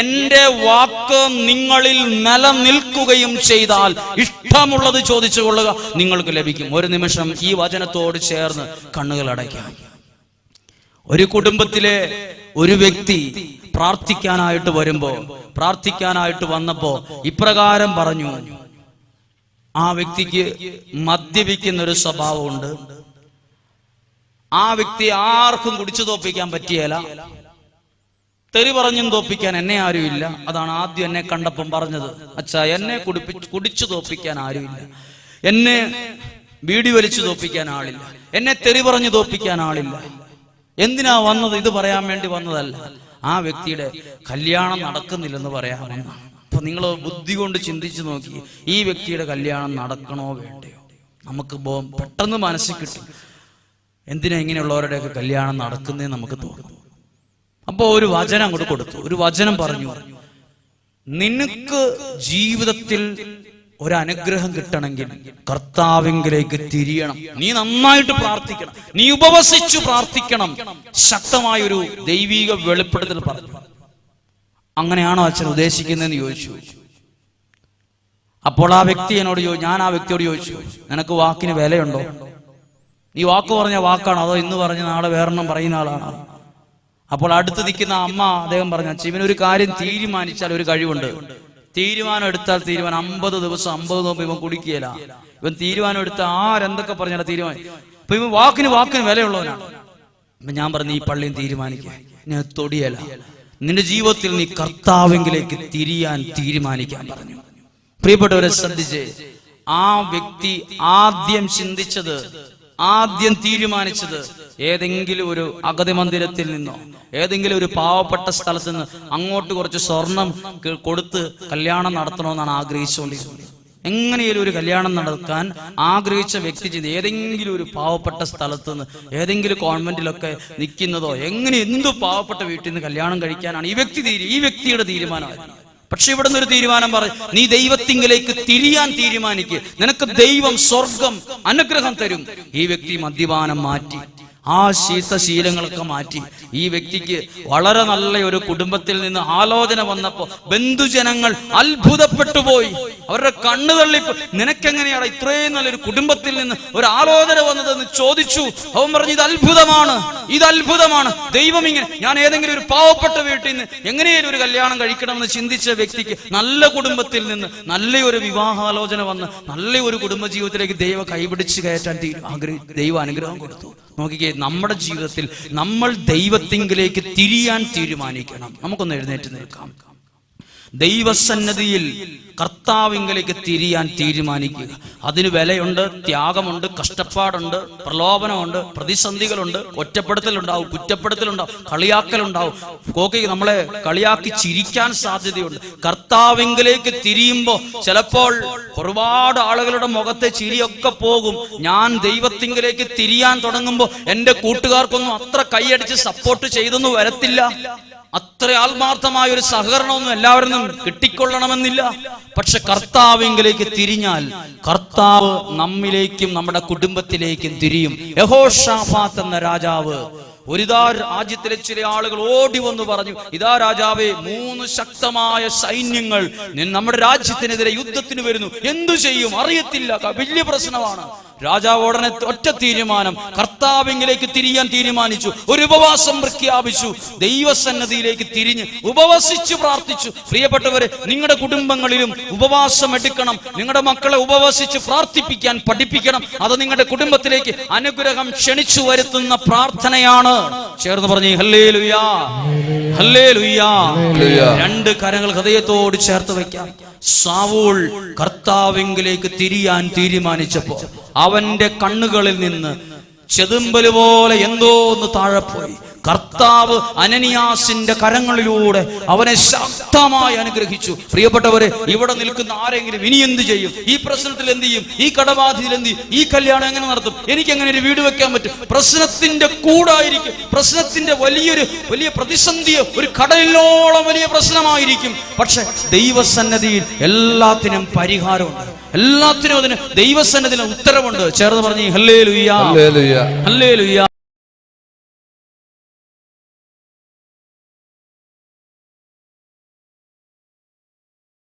എന്റെ വാക്ക് നിങ്ങളിൽ നിലനിൽക്കുകയും ചെയ്താൽ ഇഷ്ടമുള്ളത് ചോദിച്ചു കൊള്ളുക നിങ്ങൾക്ക് ലഭിക്കും. ഒരു നിമിഷം ഈ വചനത്തോട് ചേർന്ന് കണ്ണുകൾ അടയ്ക്കാം. ഒരു കുടുംബത്തിലെ ഒരു വ്യക്തി പ്രാർത്ഥിക്കാനായിട്ട് വരുമ്പോ പ്രാർത്ഥിക്കാനായിട്ട് വന്നപ്പോ ഇപ്രകാരം പറഞ്ഞു ആ വ്യക്തിക്ക് മദ്യപിക്കുന്ന ഒരു സ്വഭാവമുണ്ട്. ആ വ്യക്തി ആർക്കും കുടിച്ചു തോപ്പിക്കാൻ പറ്റിയല്ല തെറി പറഞ്ഞും തോപ്പിക്കാൻ എന്നെ ആരുമില്ല അതാണ് ആദ്യം എന്നെ കണ്ടപ്പം പറഞ്ഞത്. അച്ഛാ എന്നെ കുടിപ്പി കുടിച്ചു തോപ്പിക്കാൻ ആരുമില്ല എന്നെ വീടി വലിച്ചു തോപ്പിക്കാൻ ആളില്ല. എന്നെ തെറി പറഞ്ഞു തോപ്പിക്കാൻ ആളില്ല. എന്തിനാ വന്നത്? ഇത് പറയാൻ വേണ്ടി വന്നതല്ല. ആ വ്യക്തിയുടെ കല്യാണം നടക്കുന്നില്ലെന്ന് പറയാൻ വന്നതാണ്. അപ്പൊ നിങ്ങൾ ബുദ്ധി കൊണ്ട് ചിന്തിച്ചു നോക്കി ഈ വ്യക്തിയുടെ കല്യാണം നടക്കണോ വേണ്ടയോ? നമുക്ക് പെട്ടെന്ന് മനസ്സിൽ കിട്ടും. എന്തിനാ ഇങ്ങനെയുള്ളവരുടെയൊക്കെ കല്യാണം നടക്കുന്നേ നമുക്ക് തോന്നുന്നു അപ്പൊ ഒരു വചനം അങ്ങോട്ട് കൊടുത്തു. ഒരു വചനം പറഞ്ഞു നിനക്ക് ജീവിതത്തിൽ ഒരു അനുഗ്രഹം കിട്ടണമെങ്കിൽ കർത്താവിങ്കിലേക്ക് തിരിയണം. നീ നന്നായിട്ട് പ്രാർത്ഥിക്കണം. നീ ഉപവസിച്ചു പ്രാർത്ഥിക്കണം. ശക്തമായ ഒരു ദൈവിക വെളിപ്പെടുത്തൽ പറഞ്ഞു. അങ്ങനെയാണോ അച്ഛൻ ഉദ്ദേശിക്കുന്നതെന്ന് ചോദിച്ചു. അപ്പോൾ ആ വ്യക്തി എന്നോട് ചോദിച്ചു ഞാൻ ആ വ്യക്തിയോട് ചോദിച്ചു നിനക്ക് വാക്കിന് വിലയുണ്ടോ? ഈ വാക്ക് പറഞ്ഞ വാക്കാണ്? അതോ ഇന്ന് പറഞ്ഞ നാളെ വേറെണ്ണം പറയുന്ന ആളാണ്? അപ്പോൾ അടുത്ത് നിൽക്കുന്ന അമ്മ അദ്ദേഹം പറഞ്ഞ അച്ഛൻ ഇവനൊരു കാര്യം തീരുമാനിച്ചാൽ ഒരു കഴിവുണ്ട്. തീരുമാനം എടുത്താൽ തീരുമാനം. അമ്പത് ദിവസം അമ്പത് നോമ്പ് ഇവൻ കുടിക്കുകയില്ല ഇവൻ തീരുമാനം എടുത്ത ആരെന്തൊക്കെ പറഞ്ഞാൽ തീരുമാനം? ഇപ്പൊ ഇവൻ വാക്കിന് വാക്കിന് വിലയുള്ളവനാണ്. അപ്പൊ ഞാൻ പറഞ്ഞു ഈ പള്ളിയും തീരുമാനിക്കുക ഞാൻ തൊടിയല. നിന്റെ ജീവിതത്തിൽ നീ കർത്താവെങ്കിലേക്ക് തിരിയാൻ തീരുമാനിക്കാൻ പറഞ്ഞു. പ്രിയപ്പെട്ടവരെ ശ്രദ്ധിച്ച്. ആ വ്യക്തി ആദ്യം ചിന്തിച്ചത് ആദ്യം തീരുമാനിച്ചത് ഏതെങ്കിലും ഒരു അഗതി മന്ദിരത്തിൽ നിന്നോ ഏതെങ്കിലും ഒരു പാവപ്പെട്ട സ്ഥലത്ത് നിന്ന് അങ്ങോട്ട് കുറച്ച് സ്വർണം കൊടുത്ത് കല്യാണം നടത്തണമെന്നാണ് ആഗ്രഹിച്ചുകൊണ്ടിരുന്നത്. എങ്ങനെയും ഒരു കല്യാണം നടക്കാൻ ആഗ്രഹിച്ച വ്യക്തി ചെയ്ത് ഏതെങ്കിലും ഒരു പാവപ്പെട്ട സ്ഥലത്ത് നിന്ന് ഏതെങ്കിലും കോൺവെന്റിലൊക്കെ നിൽക്കുന്നതോ എങ്ങനെ എന്തു പാവപ്പെട്ട വീട്ടിൽ നിന്ന് കല്യാണം കഴിക്കാനാണ് ഈ വ്യക്തി ഈ വ്യക്തിയുടെ തീരുമാനമായിരുന്നു പക്ഷെ ഇവിടുന്ന് ഒരു തീരുമാനം പറ നീ ദൈവത്തിങ്കിലേക്ക് തിരിയാൻ തീരുമാനിക്കുക നിനക്ക് ദൈവം സ്വർഗം അനുഗ്രഹം തരും. ഈ വ്യക്തി മദ്യപാനം മാറ്റി. ആ ശീതശീലങ്ങളൊക്കെ മാറ്റി ഈ വ്യക്തിക്ക് വളരെ നല്ല ഒരു കുടുംബത്തിൽ നിന്ന് ആലോചന വന്നപ്പോ ബന്ധുജനങ്ങൾ അത്ഭുതപ്പെട്ടു പോയി. അവരുടെ കണ്ണു തള്ളിപ്പോ നിനക്കെങ്ങനെയാണ് ഇത്രയും നല്ലൊരു കുടുംബത്തിൽ നിന്ന് ഒരു ആലോചന വന്നതെന്ന് ചോദിച്ചു. അവൻ പറഞ്ഞു ഇത് അത്ഭുതമാണ് ഇത് അത്ഭുതമാണ്. ദൈവം ഇങ്ങനെ ഞാൻ ഏതെങ്കിലും ഒരു പാവപ്പെട്ട വീട്ടിൽ നിന്ന് എങ്ങനെയും ഒരു കല്യാണം കഴിക്കണമെന്ന് ചിന്തിച്ച വ്യക്തിക്ക് നല്ല കുടുംബത്തിൽ നിന്ന് നല്ലൊരു വിവാഹാലോചന വന്ന് നല്ല ഒരു കുടുംബ ജീവിതത്തിലേക്ക് ദൈവം കൈപിടിച്ച് കയറ്റാൻ ആഗ്രഹി ദൈവം അനുഗ്രഹം കൊടുത്തു. നോക്കിക്കേ നമ്മുടെ ജീവിതത്തിൽ നമ്മൾ ദൈവത്തിങ്കിലേക്ക് തിരിയാൻ തീരുമാനിക്കണം. നമുക്കൊന്ന് എഴുന്നേറ്റ് നിൽക്കാം. ദൈവസന്നദ്ധിയിൽ കർത്താവിങ്കലേക്ക് തിരിയാൻ തീരുമാനിക്കുക. അതിന് വിലയുണ്ട് ത്യാഗമുണ്ട് കഷ്ടപ്പാടുണ്ട് പ്രലോഭനമുണ്ട് പ്രതിസന്ധികളുണ്ട് ഒറ്റപ്പെടുത്തലുണ്ടാവും കുറ്റപ്പെടുത്തലുണ്ടാവും കളിയാക്കലുണ്ടാവും. കോക്കി നമ്മളെ കളിയാക്കി ചിരിക്കാൻ സാധ്യതയുണ്ട്. കർത്താവിങ്കലേക്ക് തിരിയുമ്പോൾ ചിലപ്പോൾ ഒരുപാട് ആളുകളുടെ മുഖത്തെ ചിരിയൊക്കെ പോകും. ഞാൻ ദൈവത്തിങ്കലേക്ക് തിരിയാൻ തുടങ്ങുമ്പോൾ എന്റെ കൂട്ടുകാർക്കൊന്നും അത്ര കൈയടിച്ച് സപ്പോർട്ട് ചെയ്തൊന്നും വരത്തില്ല. അത്ര ആത്മാർത്ഥമായ ഒരു സഹകരണമൊന്നും എല്ലാവരും കിട്ടിക്കൊള്ളണമെന്നില്ല. പക്ഷെ കർത്താവിങ്കിലേക്ക് തിരിഞ്ഞാൽ കർത്താവ് നമ്മിലേക്കും നമ്മുടെ കുടുംബത്തിലേക്കും തിരിയും. യഹോഷാഫാത്ത് എന്ന രാജാവ് ഒരിതാ രാജ്യത്തിലെ ചില ആളുകൾ ഓടി വന്നു പറഞ്ഞു ഇതാ രാജാവേ മൂന്ന് ശക്തമായ സൈന്യങ്ങൾ നമ്മുടെ രാജ്യത്തിനെതിരെ യുദ്ധത്തിന് വരുന്നു. എന്തു ചെയ്യും? അറിയത്തില്ല. വലിയ പ്രശ്നമാണ്. രാജാവ് ഉടനെ ഒറ്റ തീരുമാനം കർത്താവിങ്കിലേക്ക് തിരിയാൻ തീരുമാനിച്ചു. ഒരു ഉപവാസം പ്രഖ്യാപിച്ചു. ദൈവസന്നദ്ധിയിലേക്ക് തിരിഞ്ഞ് ഉപവസിച്ചു പ്രാർത്ഥിച്ചു. പ്രിയപ്പെട്ടവരെ നിങ്ങളുടെ കുടുംബങ്ങളിലും ഉപവാസം എടുക്കണം. നിങ്ങളുടെ മക്കളെ ഉപവസിച്ച് പ്രാർത്ഥിപ്പിക്കാൻ പഠിപ്പിക്കണം. അത് നിങ്ങളുടെ കുടുംബത്തിലേക്ക് അനുഗ്രഹം ക്ഷണിച്ചു വരുത്തുന്ന പ്രാർത്ഥനയാണ്. ചേർന്ന് പറഞ്ഞു ഹല്ലേ ലുയാ ഹല്ലേ ലുയാ രണ്ട് കരങ്ങൾ ഹൃദയത്തോട് ചേർത്ത് വെക്കാം സാവൂൾ കർത്താവിങ്കിലേക്ക് തിരിയാൻ തീരുമാനിച്ചപ്പോ അവന്റെ കണ്ണുകളിൽ നിന്ന് ചെതുമ്പൽ പോലെ എന്തോ ഒന്ന് താഴെപ്പോയി പോയി. കർത്താവ് അനനിയാസിന്റെ കരങ്ങളിലൂടെ അവനെ ശക്തമായി അനുഗ്രഹിച്ചു. പ്രിയപ്പെട്ടവരെ ഇവിടെ നിൽക്കുന്ന ആരെങ്കിലും ഇനി എന്ത് ചെയ്യും? ഈ പ്രശ്നത്തിൽ എന്ത് ചെയ്യും? ഈ കടബാധിയിൽ എന്ത് ചെയ്യും? ഈ കല്യാണം എങ്ങനെ നടത്തും? എനിക്ക് എങ്ങനെ ഒരു വീട് വെക്കാൻ പറ്റും. പ്രശ്നത്തിന്റെ കൂടായിരിക്കും. പ്രശ്നത്തിന്റെ വലിയൊരു വലിയ പ്രതിസന്ധിയോ ഒരു കടലിനോളം വലിയ പ്രശ്നമായിരിക്കും. പക്ഷെ ദൈവസന്നദ്ധിയിൽ എല്ലാത്തിനും പരിഹാരമുണ്ട്. എല്ലാത്തിനും അതിന് ദൈവസന്നതിന് ഉത്തരവുണ്ട്. ചേർന്ന് പറഞ്ഞു ഹല്ലേ ലുയ്യ ഹല്ലേ ലുയ്യ